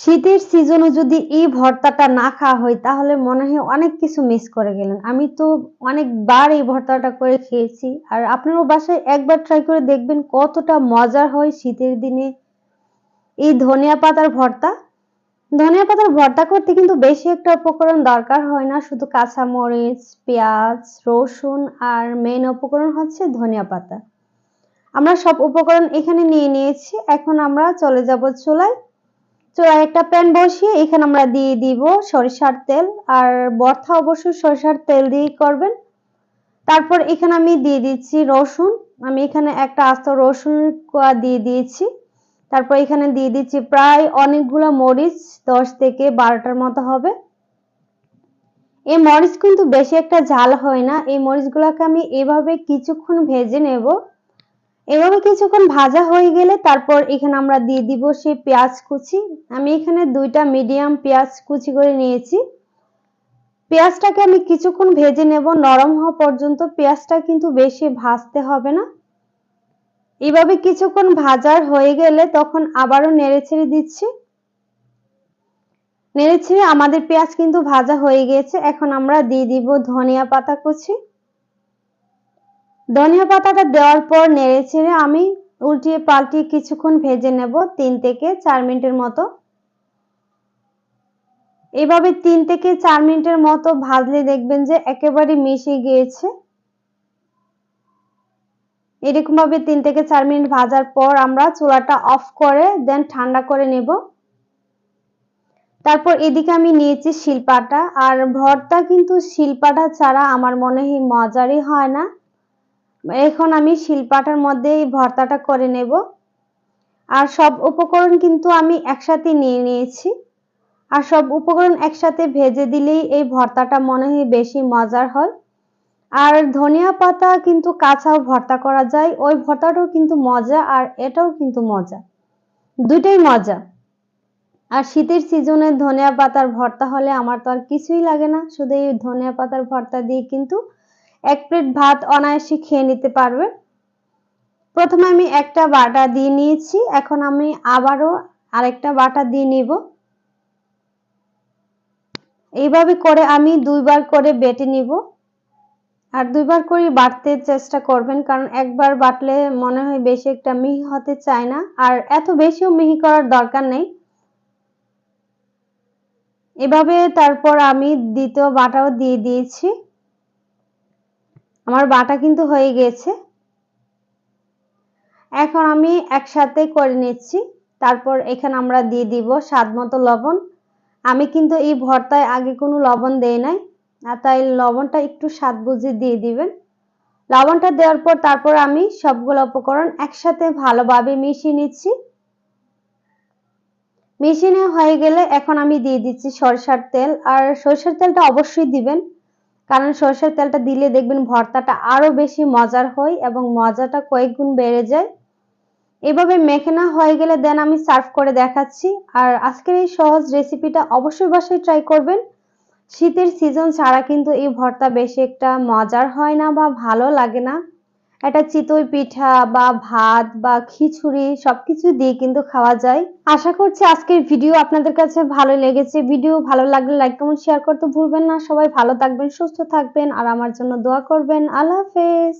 শীতের সিজনে যদি এই ভর্তাটা না খাওয়া হয়, তাহলে মনে হয় অনেক কিছু মিস করে গেলেন। আমি তো অনেকবার এই ভর্তাটা করে খেয়েছি। আর আপনারও বাসায় একবার ট্রাই করে দেখবেন কতটা মজার হয় শীতের দিনে এই ধনিয়া পাতার ভর্তা। ধনিয়া পাতার ভর্তা করতে কিন্তু বেশি একটা উপকরণ দরকার হয় না, শুধু কাঁচা মরিচ পেঁয়াজ, রসুন আর মেইন উপকরণ হচ্ছে ধনিয়া পাতা। আমরা সব উপকরণ এখানে নিয়ে নিয়েছি। এখন আমরা চলে যাব চুলায়। চুলায় একটা প্যান বসিয়ে এখানে আমরা দিয়ে দিব সরিষার তেল আর বর্থা অবশ্যই সরিষার তেল দিয়ে করবেন। তারপর এখানে আমি দিয়ে দিচ্ছি রসুন। আমি এখানে একটা আস্ত রসুন কোয়া দিয়ে দিয়েছি। তারপর এখানে দিয়ে দিচ্ছি প্রায় অনেকগুলো মরিচ, দশ থেকে বারোটার মতো হবে। এই মরিচ কিন্তু বেশি একটা ঝাল হয় না। এই মরিচগুলোকে আমি এভাবে কিছুক্ষণ ভেজে নেব। এভাবে কিছুক্ষণ ভাজা হয়ে গেলে তারপর এখানে আমরা দিয়ে দিব সেই পেঁয়াজ কুচি। আমি এখানে দুইটা মিডিয়াম পেঁয়াজ কুচি করে নিয়েছি। পেঁয়াজটাকে আমি কিছুক্ষণ ভেজে নেব। নরম হওয়া পর্যন্ত পেঁয়াজটা কিন্তু বেশি ভাজতে হবে না। এভাবে কিছুক্ষণ ভাজার হয়ে গেলে তখন আবারও নেড়ে ছেড়ে দিচ্ছি। নেড়ে ছেড়ে আমাদের পেঁয়াজ কিন্তু ভাজা হয়ে গিয়েছে এখন আমরা দিয়ে দিব ধনিয়া পাতা কুচি। ধনিয়া পাতাটা দেওয়ার পর নেড়ে ছেড়ে আমি উল্টিয়ে পাল্টিয়ে কিছুক্ষণ ভেজে নেব তিন থেকে চার মিনিটের মতো। এভাবে তিন থেকে চার মিনিটের মতো ভাজলে দেখবেন যে একেবারে মিশে গিয়েছে। এরকম ভাবে তিন থেকে চার মিনিট ভাজার পর আমরা চুলাটা অফ করে, দেন ঠান্ডা করে নেব। তারপর এদিকে আমি নিয়েছি শিলপাটা, আর ভর্তা কিন্তু শিলপাটা ছাড়া আমার মনে হয় মজারই হয় না। এখন আমি শিলপাটার মধ্যে এই ভর্তাটা করে নেব। আর সব উপকরণ কিন্তু আমি একসাথে নিয়ে নিয়েছি। আর সব উপকরণ একসাথে ভেজে দিলেই এই ভর্তাটা মনে হয় বেশি মজার হয়। আর ধনিয়া পাতা কিন্তু কাঁচাও ভর্তা করা যায়। ওই ভর্তাটাও কিন্তু মজা আর এটাও কিন্তু মজা। দুইটাই মজা। আর শীতের সিজনে ধনিয়া পাতার ভর্তা হলে আমার তো আর কিছুই লাগে না। শুধু এই ধনিয়া পাতার ভর্তা দিয়ে কিন্তু এক প্লেট ভাত অনায়াসে খেয়ে নিতে পারবে। প্রথমে আমি একটা বাটা দিয়ে নিয়েছি, এখন আমি আবারও আরেকটা বাটা দিয়ে নিব। এইভাবে করে আমি দুইবার করে বেটে নিব। আর দুইবার করে বাটতে চেষ্টা করবেন, কারণ একবার বাটলে মনে হয় বেশি একটা মিহি হতে চায় না, আর এত বেশিও মিহি করার দরকার নেই। এভাবে তারপর আমি দ্বিতীয় বাটাও দিয়ে দিয়েছি। আমার বাটা কিন্তু হয়ে গেছে। এখন আমি একসাথে করে নিচ্ছি। তারপর এখানে আমরা দিয়ে দিব স্বাদ মতো লবণ। আমি কিন্তু এই ভর্তায় আগে কোনো লবণ দেই নাই। আর তাই লবণটা একটু স্বাদ বুঝে দিয়ে দিবেন। লবণটা দেওয়ার পর তারপর আমি সবগুলো উপকরণ একসাথে ভালোভাবে মিশিয়ে নিচ্ছি। মিশিয়ে হয়ে গেলে এখন আমি দিয়ে দিচ্ছি সরষার তেল। আর সরষের তেলটা অবশ্যই দিবেন। কারণ সর্ষের তেলটা দিলে দেখবেন ভর্তাটা আরও বেশি মজার হয় এবং মজাটা কয়েক গুণ বেড়ে যায়। এভাবে মেখে না হয়ে গেলে দেন আমি সার্ভ করে দেখাচ্ছি। আর আজকের এই সহজ রেসিপিটা অবশ্যই বাসায় ট্রাই করবেন। শীতের সিজন ছাড়া কিন্তু এই ভর্তা বেশি একটা মজার হয় না বা ভালো লাগে না। এটা চিতই পিঠা বা ভাত বা খিচুড়ি সবকিছু দিয়ে কিন্তু খাওয়া যায়। আশা করছি আজকের ভিডিও আপনাদের কাছে ভালো লেগেছে। ভিডিও ভালো লাগলে লাইক কমেন্ট শেয়ার করতে ভুলবেন না। সবাই ভালো থাকবেন, সুস্থ থাকবেন আর আমার জন্য দোয়া করবেন। আল্লাহ হাফেজ।